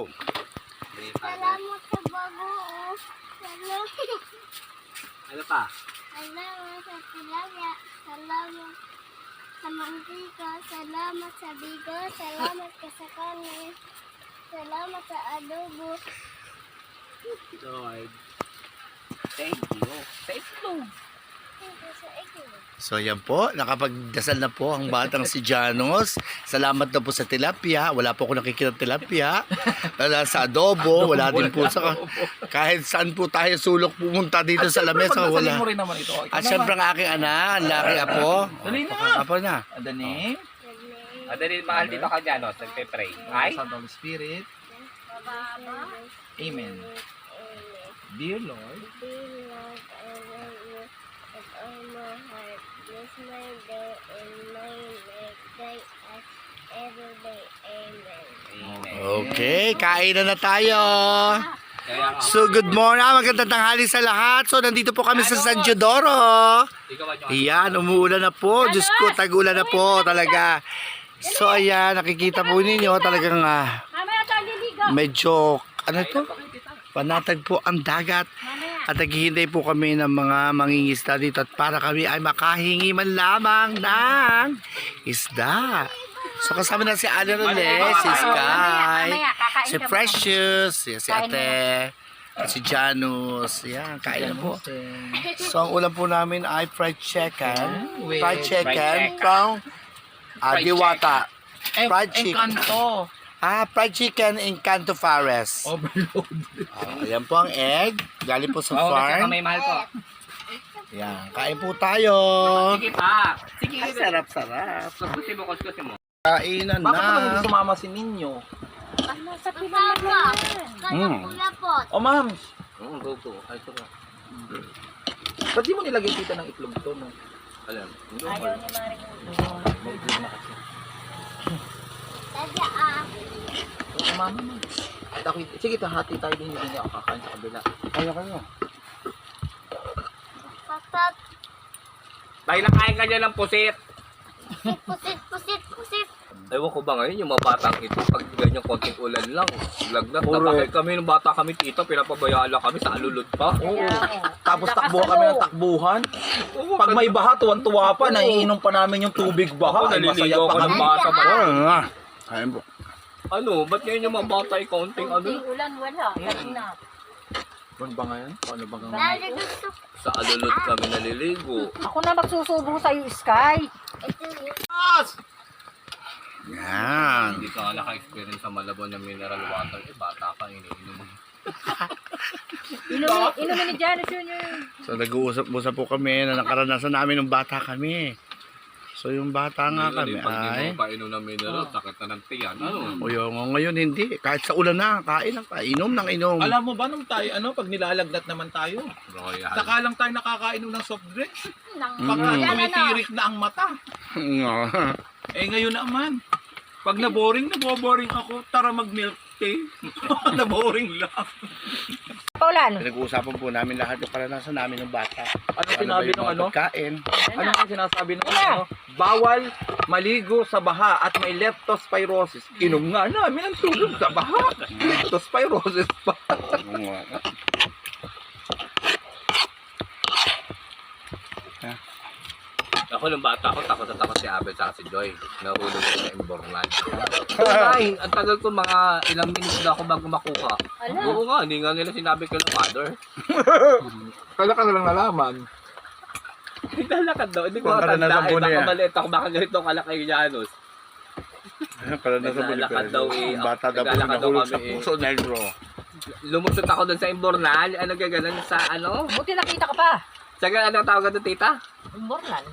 Go. Salamat sa bago. Salamat. Ano pa? Salamat sa tilapia. Salamat sa mantika. Salamat sa bigo. Salamat ka sa kanin. Salamat sa adobo. Lord. Thank you. Thank you. So yan po, nakapagdasal na po ang batang si Janos. Salamat na po sa tilapia. Wala po ako nakikita tilapia. Wala sa adobo, wala din po sa kahit saan po tayo sulok pumunta dito sa lamesa, Pagdasalin mo wala. rin naman ito. At syempre ang aking anak, ang laki apo. Dali na. Apo na. Name Madali, mahal dito ka no? Nagpe-pray. Ay? the Holy Spirit. Amen. Dear Lord, Dear Lord, All my heart. Bless my day and my night. Guide us every day. Amen. Okay, kain na na tayo. So good morning, ah, magandang tanghali sa lahat. So nandito po kami sa San Teodoro. Ayan, umuulan na po. Diyos ko, tagulan na po talaga. So ayan, nakikita po ninyo talagang ah, medyo, ano to? Panatag po ang dagat. At naghihintay po kami ng mga mangingisda dito at para kami ay makahingi man lamang ng isda. So kasama na si Ana Rene, si Sky, si Precious, si, si Ate, at si Janus. Yan, kain na po. So ang ulam po namin ay fried chicken. Fried chicken from Fried Diwata. eh, Fried chicken. Ah, fried chicken in Canto Fares. Overload. Ah, ayan po ang egg. Galing po sa Oo, kasi farm. may mahal po. Yan, kain po tayo. Sige pa. Sige. Ay, sarap, sarap. Kuskusin mo, kuskusin mo. Kainan Bakit naman na. hindi sumama si Ninyo? Sa pinapa. Mm. Kapulapot. Oh, ma'am. Oo, go, go. Ay, ito na. Ba't di mo nilagay kita ng itlog to, no? Alam. Ayaw ni Maring. Mag-itlog na ah. At ako, sige, hati tayo din. Hindi niya ako kakain sa kabila. Kaya kayo. Patat. Tayo nakain ka dyan ng pusit. Pusit, pusit, pusit. Ewan ko ba ngayon, yung mga batang ito, pag ganyan konting ulan lang, lagnat. Natakay kami ng bata kami tito, pinapabayaan lang kami sa alulot pa. Oo. Tapos takbuhan kami ng takbuhan. Pag may baha, tuwan-tuwa pa. Naiinom pa namin yung tubig baha. Ay, masaya naliligo pa kami. baha sa baha. Ayun na. Po. Ano, ba't ngayon yung mga bata ay konting ano? ulan wala. Kanina. Ano ba ngayon? Paano ba ngayon? Gusto. Sa alulot kami naliligo. Ako na magsusubo sa'yo, Sky. Ito yung Yan. Hindi ka naka-experience sa Malabon ng mineral water. Eh, bata ka, iniinom mo. Inumin, inumin ni Janice yun yun. So nag-uusap-usap po kami na nakaranasan namin nung bata kami. So yung bata nga kami ay... painom ng mineral, sakit na ng tiyan. Ano? O yung ngayon hindi. Kahit sa ulan na, kain lang kain. Inom ng inom. Alam mo ba nung tayo, ano, pag nilalagnat naman tayo, Royal. saka lang tayo nakakainom ng soft drinks. Nang, Pagka Mm. tumitirik na ang mata. Eh ngayon naman, pag naboring, naboboring ako, tara mag-milk tea. naboring lang. Paulan. Pinag-uusapan po namin lahat yung karanasan namin ng bata. Ano ba sinabi ng ano? Pagkain. Ano ang sinasabi ng ano? Bawal maligo sa baha at may leptospirosis. Inom nga namin ang tubig sa baha. Leptospirosis pa. Oo nga. Ako nung bata ako, takot na takot si Abel sa si Joy. Nahulog ko sa Imbornal. Ay, ang tagal ko mga ilang minutes na ako bago makuha. Oo nga, hindi nga nila sinabi kay father. Kala ka na lang nalaman. Naglalakad daw, hindi ko Kung matanda. karanasan Eh, po baka niya. maliit ako, baka ganito kala kay Janus. Karanasan po ni Naglalakad daw Pedro. eh. Ang bata daw po Naglalakad daw nahulog sa kami eh. puso negro. Lumusot ako doon sa Imbornal. Ano gaganon sa ano? Buti nakita ka pa. Sa ano tawag doon, tita? Morlan.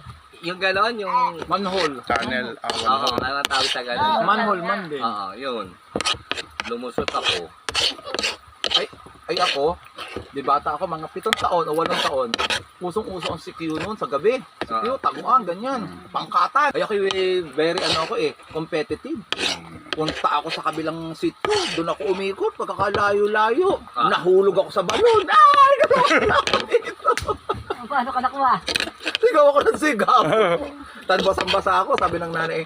Yung ganon, yung... Manhole. Channel Oo, awan. ano tawag sa ganon? Manhole man din. Oo, yun. Lumusot ako. Ay ako, di bata ako, mga pitong taon o walong taon, pusong-uso ang CQ noon sa gabi. CQ, taguan, ganyan, pangkatan. Ay ako eh, very ano ako eh, competitive. Punta ako sa kabilang seat ko, doon ako umikot, pagkakalayo-layo. Ah. Nahulog ako sa balon. Ay, Paano ka nakuha? sigaw ako ng sigaw. Tan basang-basa ako, sabi ng nanay,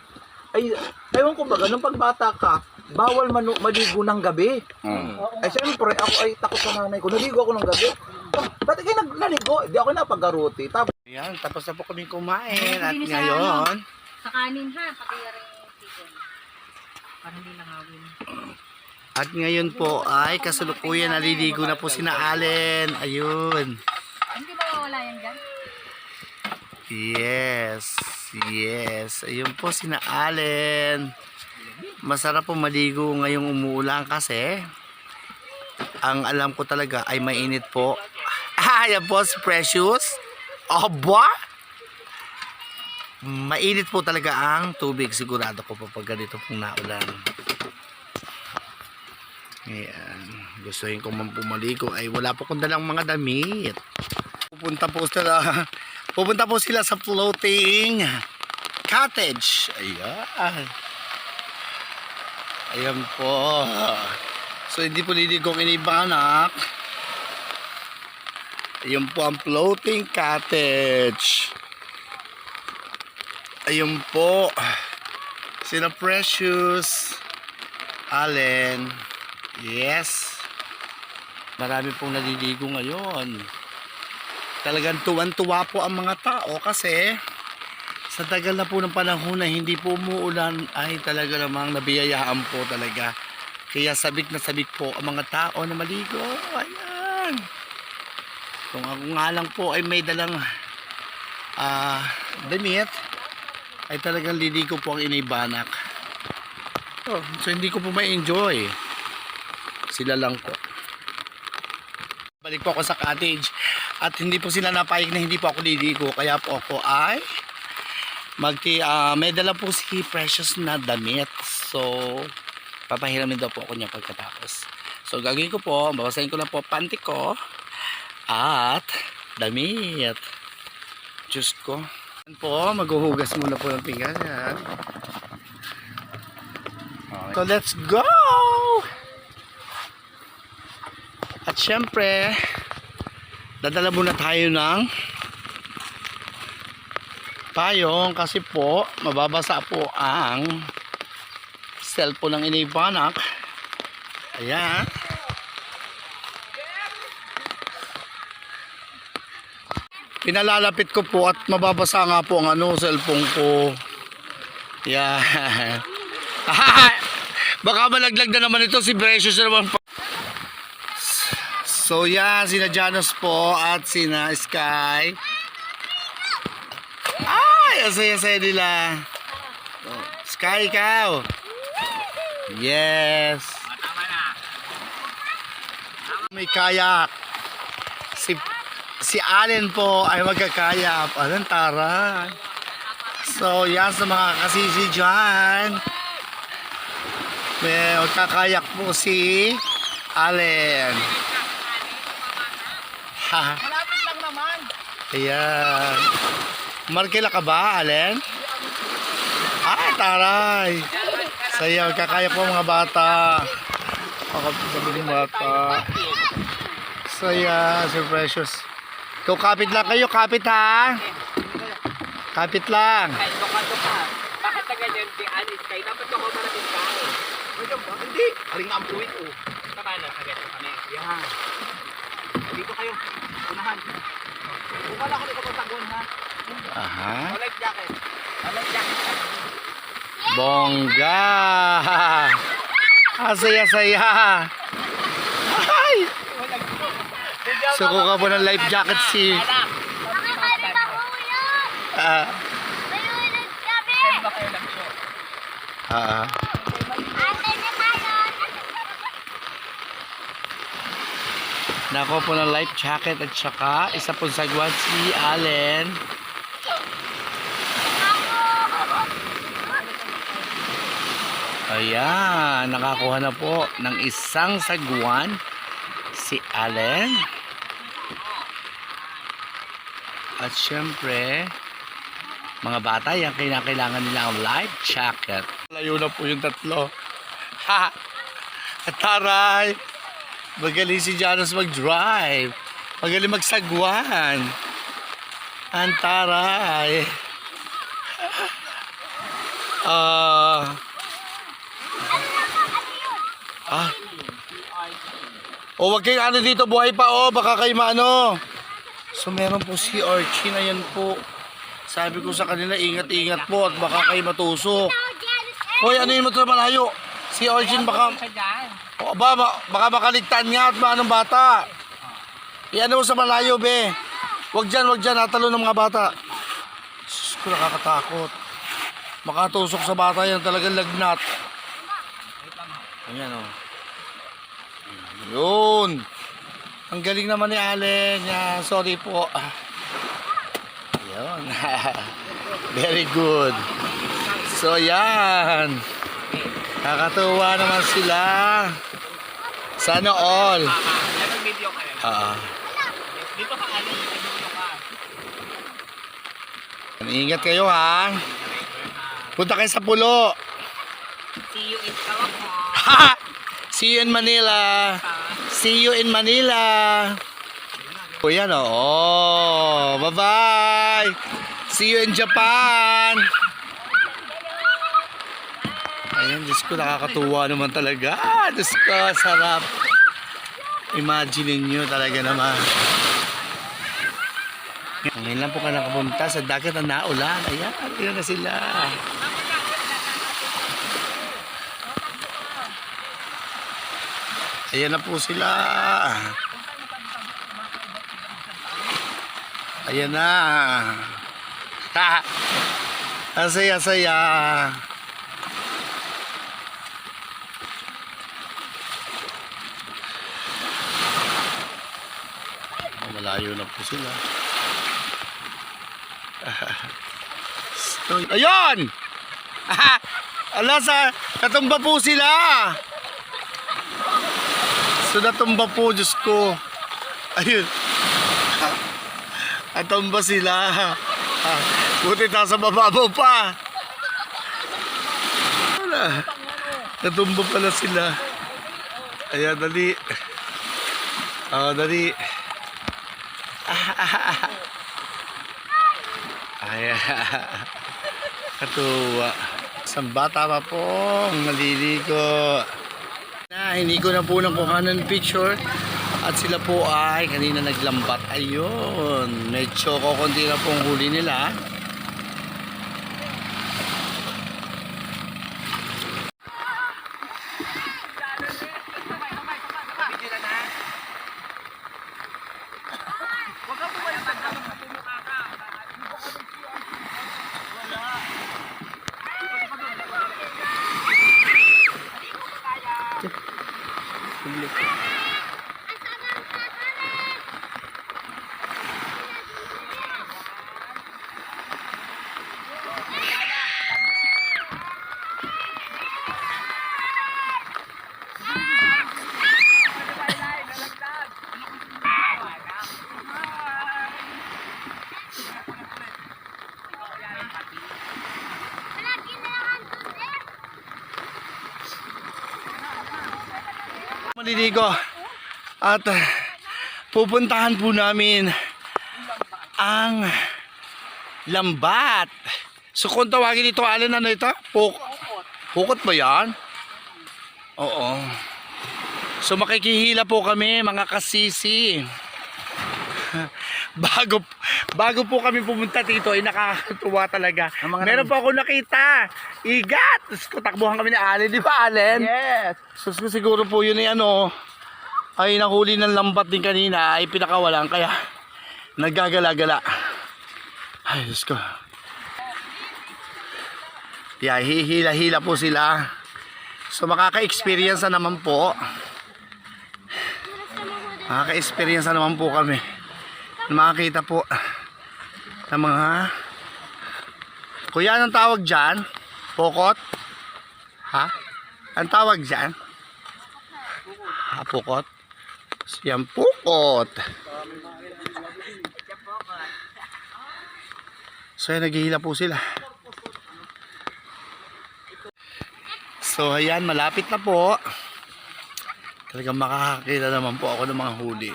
Ay, ewan ko baga, nung pagbata ka, bawal manu- maligo ng gabi. Mm. Ay, siyempre, ako ay takot sa nanay ko. Naligo ako ng gabi. Oh, ba't kayo nag- naligo? Di ako napagaruti. Tapos, Ayan, tapos na po kami kumain. At Hindi sa ngayon, Sa kanin ha, pati rin chicken. Para hindi langawin. at ngayon po ay kasalukuyan naliligo na po sina Allen. Ayun. Hindi ba mawala yan dyan? Yes. Yes. Ayun po sina Allen. Masarap po maligo ngayong umuulan kasi ang alam ko talaga ay mainit po. Ah, yan po si Precious. Aba! Mainit po talaga ang tubig. Sigurado ko po pag ganito pong naulan. Ayan. Gustuhin ko man pumaligo ay wala po kong dalang mga damit. Pupunta po sila, pupunta po sila sa floating cottage. Ayan. Ayan po. So hindi po liligo ang inibang anak. Ayan po ang floating cottage. Ayun po. Sila Precious. Allen. Yes. Marami pong naliligo ngayon. Talagang tuwan-tuwa po ang mga tao kasi sa tagal na po ng panahon na hindi po umuulan ay talaga namang nabiyayaan po talaga. Kaya sabik na sabik po ang mga tao na maligo. Ayan. Kung ako nga lang po ay may dalang ah damit ay talagang liligo po ang inibanak. Oh, so hindi ko po ma-enjoy. Sila lang po. Balik po ako sa cottage at hindi po sila napayag na hindi po ako liligo kaya po ako ay magti ah, may dala po si Precious na damit. So papahiramin daw po ako niya pagkatapos. So gagawin ko po, babasahin ko lang po panty ko at damit. Diyos ko. Yan po, maghuhugas muna po ng pinggan. Yan. So let's go! At syempre, dadala muna tayo ng payong kasi po, mababasa po ang cellphone ng inibanak. Ayan. Pinalalapit ko po at mababasa nga po ang ano, cellphone ko. Yan. Baka malaglag na naman ito si Precious na naman. So yan, sina Janos po at sina Sky. Ay, ang saya-saya nila. Sky, ikaw. Yes. May kayak. Si si Allen po ay magkakayak. Anong tara. So, yan sa mga kasisi dyan. May magkakayak po si Allen. Malapit lang naman. Ayan. Markila ka ba, Allen? Ay, taray. Saya, magkakayak po mga bata. Makapit ng bata. Saya, Sir Precious. Ikaw, kapit lang kayo, kapit ha. Kapit lang. Kahit duka ka. Bakit na ganyan si Alice? Kaya dapat ako maraming ba? Hindi. Aling nga ang puwit, oh. Paano? Sagad kami. Yan. Dito kayo. Unahan. Bumala ko dito pagtagon, ha? Aha. Life jacket. Life jacket. Bongga! Ah, saya-saya! Ay! Suko ka po ng life jacket si... Ah, kami! ah. Ate na tayo! Nako po ng life jacket at saka isa po sagwan si Allen. Ayan, nakakuha na po ng isang sagwan si Allen. At syempre, mga bata, yan kinakailangan nila ang life jacket. Layo na po yung tatlo. Ha! Taray! Magaling si Janos mag-drive. Magaling magsagwan. Ang taray. Ah. ah. O wag kayong ano dito, buhay pa oh, baka kayo maano. So meron po si Archie na yan po. Sabi ko sa kanila, ingat-ingat po at baka kayo matusok. Hoy, ano yun mo ito malayo? Si Archie baka... O ba, ba- baka makaligtan nga at maanong bata. Iano mo sa malayo, be. Wag dyan, wag dyan, natalo ng mga bata. Diyos ko, nakakatakot. Makatusok sa bata yan, talagang lagnat. Ayan, oh. Yun. Ang galing naman ni Allen. Yan, sorry po. Yun. Very good. So, yan. Kakatuwa naman sila. Sana all. Ah. Dito ka, Alin. Dito ka. Ingat kayo ha. Punta kayo sa pulo. See you in Caloocan. Ha! See you in Manila. See you in Manila. O yan o. Oh. Bye-bye. See you in Japan. Ayan, Diyos ko, nakakatuwa naman talaga. Ah, Diyos ko, sarap. Imagine niyo talaga naman. Ngayon lang po ka nakapunta sa dagat na naulan. Ayan, ayan na sila. Ayan na po sila. Ayan na. Ha! Ang Malayo na po sila. Ayun! Ala sa katumba po sila. So natumba po, Diyos ko. Ayun. Natumba sila. Buti nasa mababaw pa. Wala. Natumba pala sila. Ayan, dali. Ah, dali. Ayan. Katuwa. Isang bata pa po naliligo. Na, hindi ko na po nakuha ng picture. At sila po ay kanina naglambat. Ayun. Medyo kukunti na pong huli nila. Ah! Maliligo. At uh, pupuntahan po namin ang lambat. So kung tawagin ito, alin ano ito? Puk Pukot ba yan? Oo. So makikihila po kami mga kasisi. Bago bago po kami pumunta dito ay nakakatuwa talaga. Meron po ako nakita. Igat! Kutakbuhan kami ni Allen, di ba Allen? Yes. So so, siguro po yun ay ano ay nahuli ng lambat din kanina ay pinakawalan kaya naggagala-gala. Ay, Diyos ko. Yeah, hihila-hila po sila. So makaka-experience na naman po. Makaka-experience na naman po kami. Makakita po ng mga Kuya, anong tawag dyan? Pokot? Ha? Ang tawag dyan? Ha, pukot? Yan, pukot. So, yan, naghihila po sila. So, ayan, malapit na po. Talagang makakakita naman po ako ng mga huli.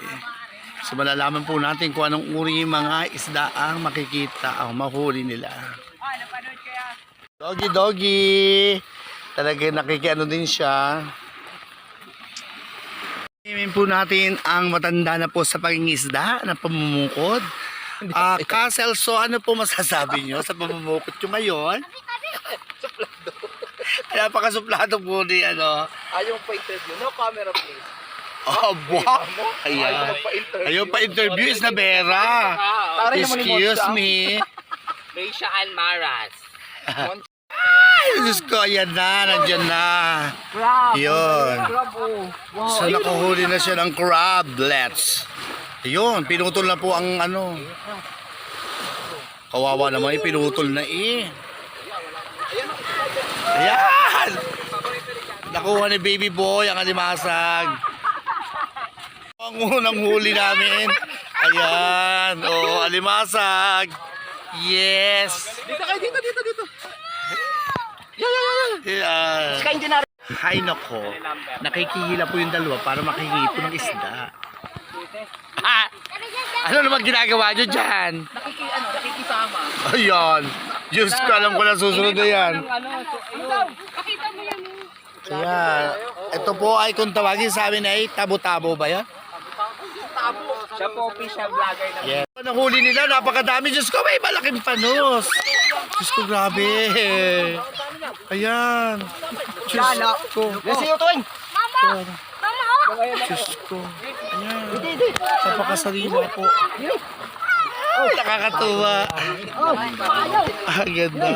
So, malalaman po natin kung anong uri mga isda ang makikita ang mahuli nila. Doggy, doggy. Talaga nakikiano din siya. Imin po natin ang matanda na po sa pangingisda na pamumukod. Ah, Kaselso, ano po masasabi nyo sa pamumukod nyo ngayon? Kaya pakasuplado po ni ano. Ayaw pa interview. No camera please. Oh, wow. Ayan. Ayaw pa interview is na Vera. Taray naman ni Excuse Monsa. me. Risha and Maras. Ay, Diyos ko, ayan na, nandyan na. Yun. So, nakuhuli na siya ng crablets. Ayun, pinutol na po ang ano. Kawawa naman, eh, pinutol na eh. Ayan! Nakuha ni baby boy ang alimasag. Ang unang huli namin. Ayan, oh, alimasag. Yes. Dito kayo, dito, dito, dito. Yeah. Hay nako. Nakikihila po yung dalawa para makahingi po ng isda. Ah! Ano naman ginagawa nyo dyan? Nakiki, ano, nakikisama. Ayan. Diyos ko, alam ko na susunod na yan. Ano. Pakita mo yan. Kaya, ito po ay kung tawagin sa amin ay tabo-tabo ba yan? Siya po official vlogger na. Yes. Nahuli nila, napakadami. Diyos ko, may malaking panos. Diyos ko, grabe. Ayan. Diyos ko. See you, Tuwing. Mama! Mama, oh! Diyos ko. Ayan. Napakasariwa po. Ay, nakakatuwa. Ah, ganda.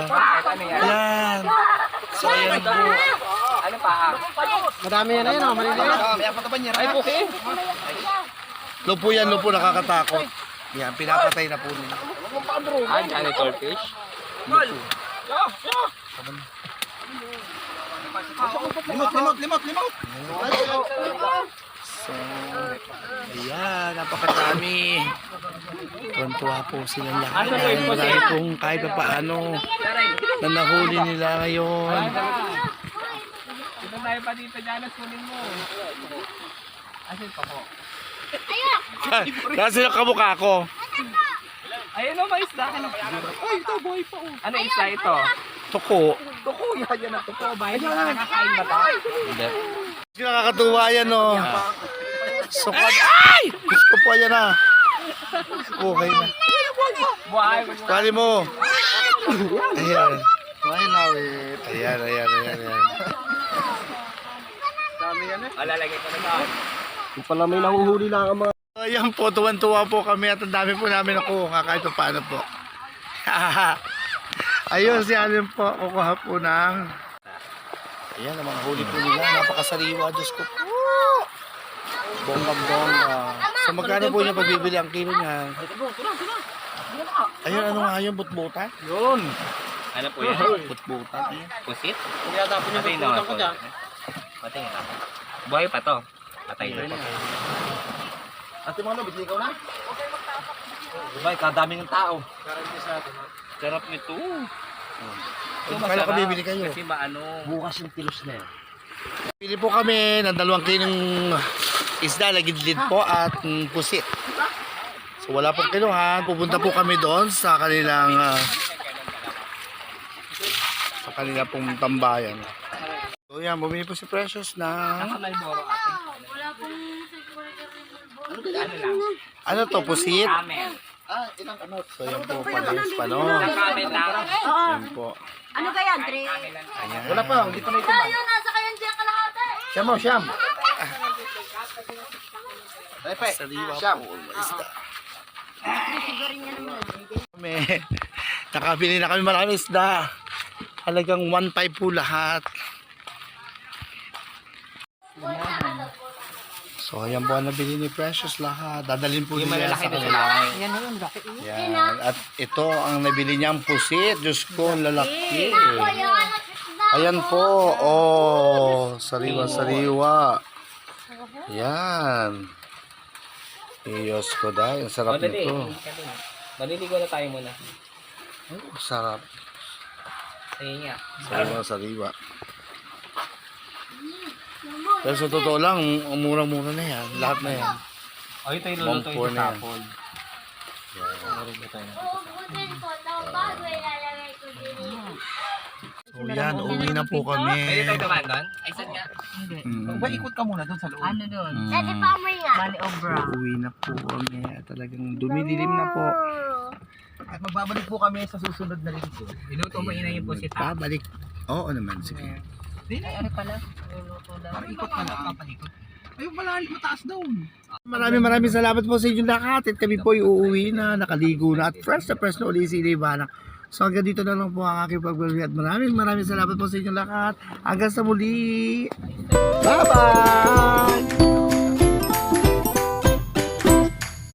Ayan. So, ayan po. Ano pa? Madami yan na yun, oh. Maliliit. Ay, okay. Lupo yan, lupo, nakakatakot. Yan, pinapatay na po nila. Ah, janitor fish. Limot, limot, limot, limot. So, ayan, napakadami. Tuwan-tuwa po silang lahat. Dahil kung kahit pa paano na nahuli nila ngayon. Dito tayo pa dito, Janas, kunin mo. Asin pa po. Kasi nakamukha ko. Ayun o, may isda. Ay, ito, boy pa. Ano isda ito? Tuko. Tuko, yan yan ang tuko. Bayan na nakakain ba ta? Hindi. Nakakatuwa yan, oh. So, ay! Diyos ko po, yan na. Okay na. Buhay. Kali mo. Ayan. Why love it? Ayan, ayan, ayan, ayan. Alalagay ko na ba? Pala may nahuhuli lang ang mga... Ayan po, tuwan-tuwa po kami at ang dami po namin nakuha kahit pa paano po. Ayun, si Alin po, kukuha po ng... Ayan, ang mga huli po nila. Napakasariwa, Diyos ko po. Bonggang-bongga. So, magkano po yung pagbibili ang kilo niya? Ayun, ano nga yun, butbutan? Yun. Ano po yan? Butbutan, ayan. Pusit? Kaya dapat yung Patay naman po. Patingin ako. Buhay pa to. Patay na. Ate mo, bigli ikaw na? Diba, kadaming tao. Sarap nito. Ito Kala ko bibili kayo. Kasi maano. Bukas yung tilos na yan. Pili po kami ng dalawang kilong isda, lagidlid po at pusit. So wala pong kiluhan, pupunta po kami doon sa kanilang ah, sa kanila pong tambayan. So yan, bumili po si Precious na Nasa Malboro ate. Wala pong security Ano lang? ano to, pusit? Camel. So yan po, palis pa no. Camel lang. Yan po. Ano ba yan, Dre? Ayan. Wala pa, hindi pa na ito. Ayun, nasa kayan diyan kalahati. Siyam mo, siyam. Sariwa siyam. po, isda. Kami, nakabili na kami marami isda. Halagang 1.5 po lahat. So, ayan po ang nabili ni Precious lahat. Dadalhin po Yung nila sa kanila. sila. Yan. At ito ang nabili niyang pusit. Diyos ko, ang lalaki. Ayan po. Oh, sariwa-sariwa. Yan. Diyos ko dahil. Ang sarap nito. Maliligo na tayo muna. Oh, sarap. Ayun nga. Sariwa-sariwa. Pero sa totoo lang, ang murang-mura na yan. Lahat na yan. Ay, lulutuin Bangko na sa yan. tapon. Bubutin ko, tapos bago ilalagay ko din. O yan, uwi na po Pwede kami. tayo dumaan doon? Ay, saan nga? Hindi. Mm. Ba, ikot ka muna doon sa loob. Ano doon? Mm. Daddy Palmer nga. Bali Obra. Uwi na po kami. Talagang dumidilim na po. At magbabalik po kami sa susunod na linggo. Inuto mo ina yung po si Ta. Babalik. Oo naman, sige. Ay, ano pala? Luluto daw. Ikot ka lang, papaikot. Ayun pala, mataas doon. Maraming maraming salamat po sa inyong lahat. At kami po ay uuwi na, nakaligo na at fresh na fresh na uli si Ivana. So hanggang dito na lang po ang aking pagbabi at maraming maraming salamat po sa inyong lahat. Hanggang sa muli. Bye-bye!